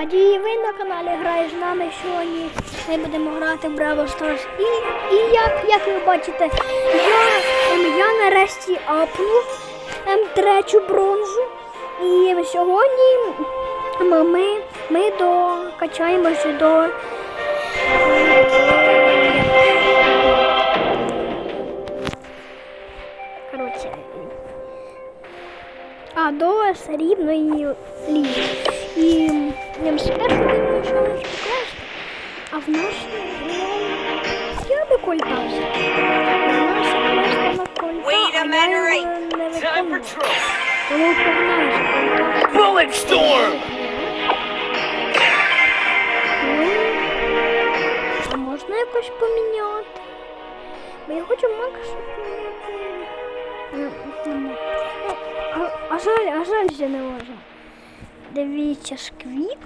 Раді, ви на каналі граєш з нами сьогодні. Ми будемо грати в Браво Stars. І, і як, як ви бачите, я, ем, я нарешті апнув ем, третю бронзу. І сьогодні ми, ми, докачаємося до. Коротше. А до срібної ліги. І я спершу думаю, що наш покласти, а в нас ну, я би кольта. В нас квеста на кольта, а я його не виконую. Тому погнали за. Bullet storm! Ну, а можна якось поміняти? Бо я хочу Макса поміняти. А, жаль, а жаль, що не можу. Дивіться, шквік.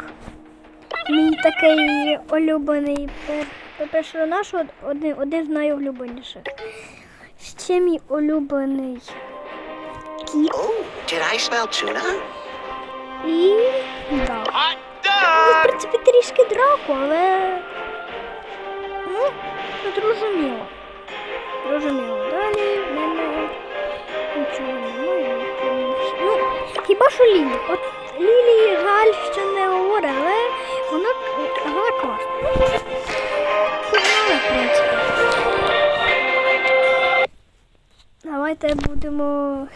Мій такий улюблений пер- персонаж, один, один з найулюбленіших. Ще мій улюблений кіт Oh, did I smell tuna? і. Hot Ну, в принципі, трішки драку, але. Ну, зрозуміло. Зрозуміло. Хіба що Лілі. От Лілі жаль, що не говорить, але вона, класна. Давайте будемо.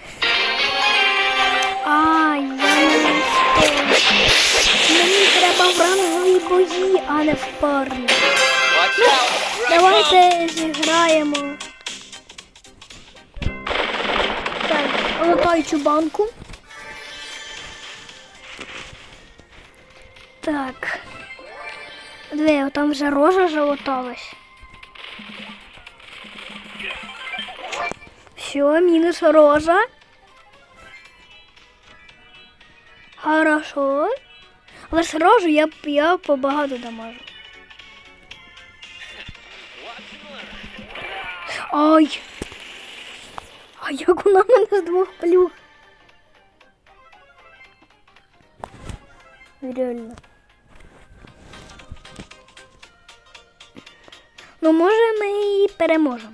Ай, я. Мені треба в рангові бої, а не в парні. Out! Давайте зіграємо. Так, латаючу банку. Так. Диви, там вже рожа залаталась. Все, мінус рожа. Хорошо. Але ж рожу я, я побагато дамажу. Ай! А як вона мене з двох плюх? Реально. Ну, може, ми і переможемо.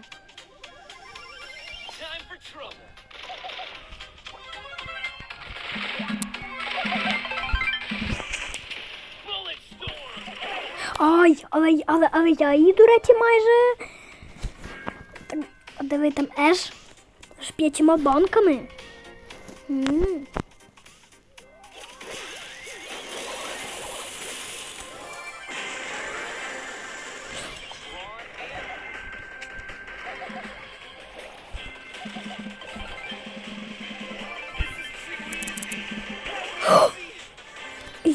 Ай, але, але, але я її, до речі, майже. Так, диви там еш з п'ятьма банками. М.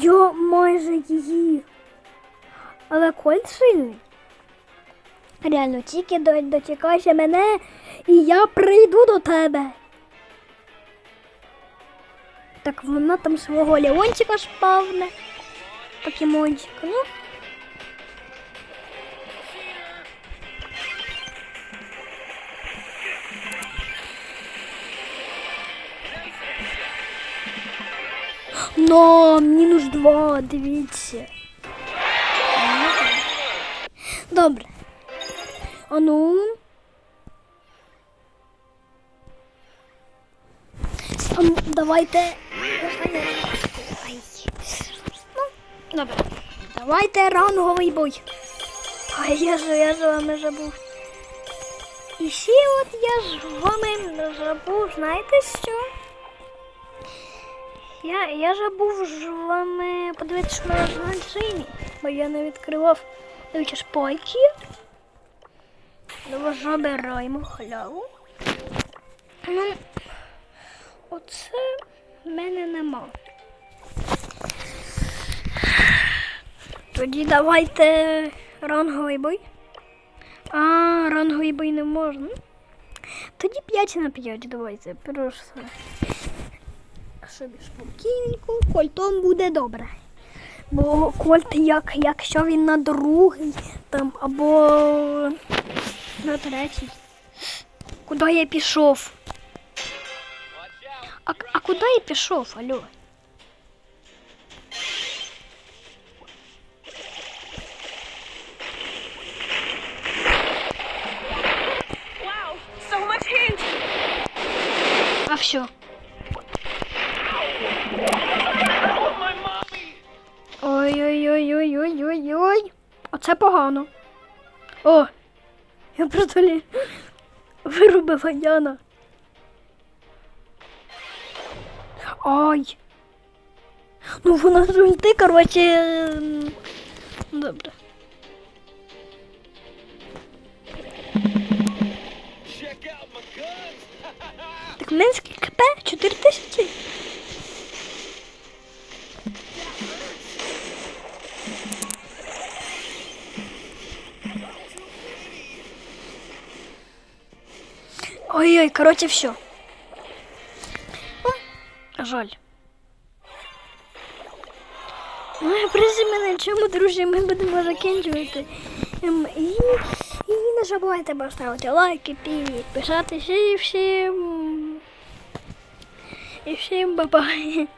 Я майже її. Але Кольт сильний. Реально, тільки до- дочекайся мене, і я прийду до тебе. Так вона там свого Леончика шпавне. Покемончик. Ну. Но, мінус два, дивіться. Добре. А ну. А давайте. Ну, добре. Давайте ранговий бой. Ай, я ж, я ж вами забув. І ще от я ж вами забув, знаєте що? Я, я забув ж вами подивитися, в магазині, бо я не відкривав дивіться шпайки. Давай забираємо халяву. Ну, оце в мене нема. Тоді давайте ранговий бой. А, ранговий бой не можна. Тоді 5 на 5 давайте. Просто собі спокійненько, кольтом буде добре. Бо кольт, як, якщо він на другий там, або на третій, куди я пішов? А а куди я пішов, алло? Wow, so much hate. А все. Ой-ой-ой-ой-ой-ой-ой. Оце погано. О! Я просто лі... вирубила Яна. Ай. Ну вона з ульти, короче. Добре. Так Менський КП 4 Ой-ой, короче, все. Жаль. Ну, і призі мене чому, друзі, ми будемо закінчувати. Ем, І, і не забувайте поставити лайки, підписатися і всім. І всім бабай.